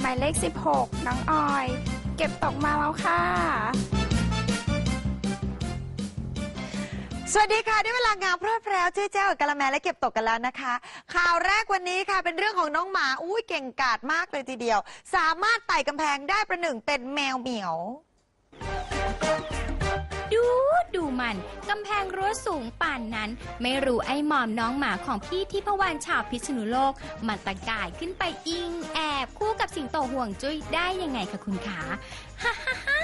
หมายเลข 16 น้องออย เก็บตกมาแล้วค่ะ สวัสดีค่ะได้เวลางามเพลิดเพลินเจ๊เจ้ากับกะละแมและเก็บตกกันแล้วนะคะ ข่าวแรกวันนี้ค่ะเป็นเรื่องของน้องหมาอุ้ยเก่งกาจมากเลยทีเดียว สามารถไต่กำแพงได้ประหนึ่งเป็นแมวเหมียว ดูดูมันกำแพงรั้วสูงป่านนั้น ไม่รู้ไอ้หมอมน้องหมาของพี่ที่พวานชาวพิษณุโลก มันตะกายขึ้นไปอิงแอบคู่กับสิงโตห่วงจุ้ยได้ยังไงคะคุณขาฮ่าฮ่าฮ่า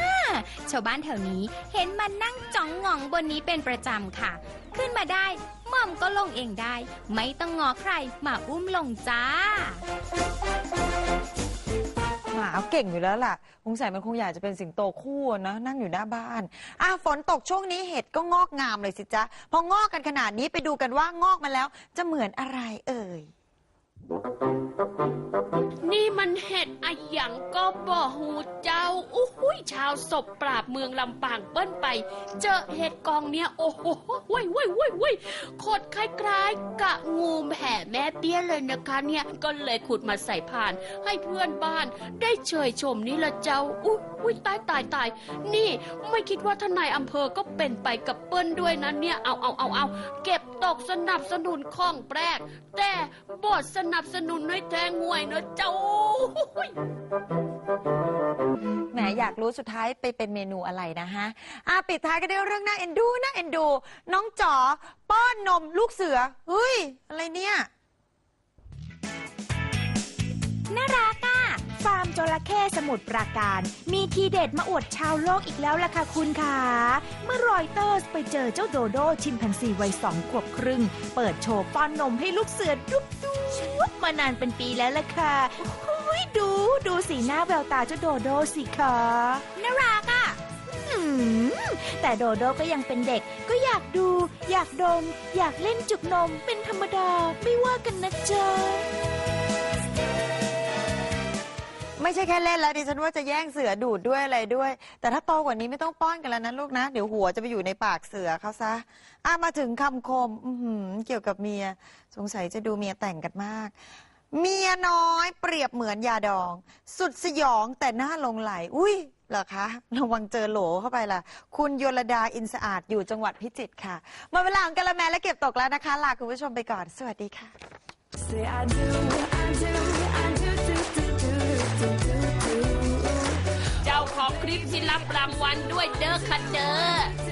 ชาวบ้านแถวนี้เห็นมันนั่งจ้องหงองบนนี้เป็นประจำค่ะ ขึ้นมาได้หม่อมก็ลงเองได้ ไม่ต้องงอใครมาอุ้มลงจ้า หมาเก่งอยู่แล้วล่ะสงสัยมันคงอยากจะเป็นสิงโตคู่นะนั่งอยู่หน้าบ้านอะฝนตกช่วงนี้เห็ดก็งอกงามเลยสิจ๊ะ พองอกกันขนาดนี้ไปดูกันว่างอกมาแล้ว จะเหมือนอะไรเอ่ย นี่มันเห็ดอะหยังก็บ่หูเจ้าอู้หูยชาวศพปราบเมืองลำปางเปิ้นไป เจอเห็ดกองเนี้ยโอ้โหว้ยว้ยว้ยว้ยโคตรคล้ายๆกะงูแผ่แม่เปี้ยเลยนะคะเนี่ยก็เลยขุดมาใส่ผ่าน ให้เพื่อนบ้าน ได้เชยชมนี่ละเจ้าอุ้ยอุ้ตายตายตายนี่ไม่คิดว่าทนายอำเภอก็เป็นไปกับเปิ้ลด้วยนะเนี่ยเอาเอาเอาเอาเก็บตกสนับสนุนข้องแปรกแต่บทสนับสนุนให้แทงงวยเนอะเจ้า แหมอยากรู้สุดท้ายไปเป็นเมนูอะไรนะฮะอะปิดท้ายกันด้วยเรื่องน่าเอ็นดูน่าเอ็นดู น้องจ๋อป้อนนมลูกเสือเฮ้ย อะไรเนี่ย ระเข้สมุทรปราการ มีทีเด็ดมาอวดชาวโลกอีกแล้วล่ะค่ะคุณค่ะ เมื่อรอยเตอร์สไปเจอเจ้าโดโดชิมแปนซีวัยสองขวบครึ่ง เปิดโชว์ป้อนนมให้ลูกเสือดุบดุบมานานเป็นปีแล้วล่ะค่ะยดูดูสีหน้าแววตาเจ้าโดโดสิคะน่ารักอะแต่โดโดก็ยังเป็นเด็ก ก็อยากดู อยากดม อยากเล่นจุกนมเป็นธรรมดา ไม่ว่ากันนะจ๊ะ ไม่ใช่แค่เล่นแล้วดิฉันว่าจะแย่งเสือดูดด้วยอะไรด้วย แต่ถ้าโตกว่านี้ไม่ต้องป้อนกันแล้วนะลูกนะ เดี๋ยวหัวจะไปอยู่ในปากเสือเขาซะอะมาถึงคำคมอื้อหือเกี่ยวกับเมีย สงสัยจะดูเมียแต่งกันมาก เมียน้อยเปรียบเหมือนยาดอง สุดสยองแต่หน้าหลงไหล อุ้ยเหรอคะระวังเจอโหลเข้าไปล่ะ คุณโยลดาอินสะอาดอยู่จังหวัดพิจิตรค่ะหมาเวลาของกะละแมและเก็บตกแล้วนะคะลาคุณผู้ชมไปก่อนสวัสดีค่ะ Say I do, I do, I do, do, do, do, do, do, าของคลิปที่รับรางวัลด้วยเด้อค่ะเด้อ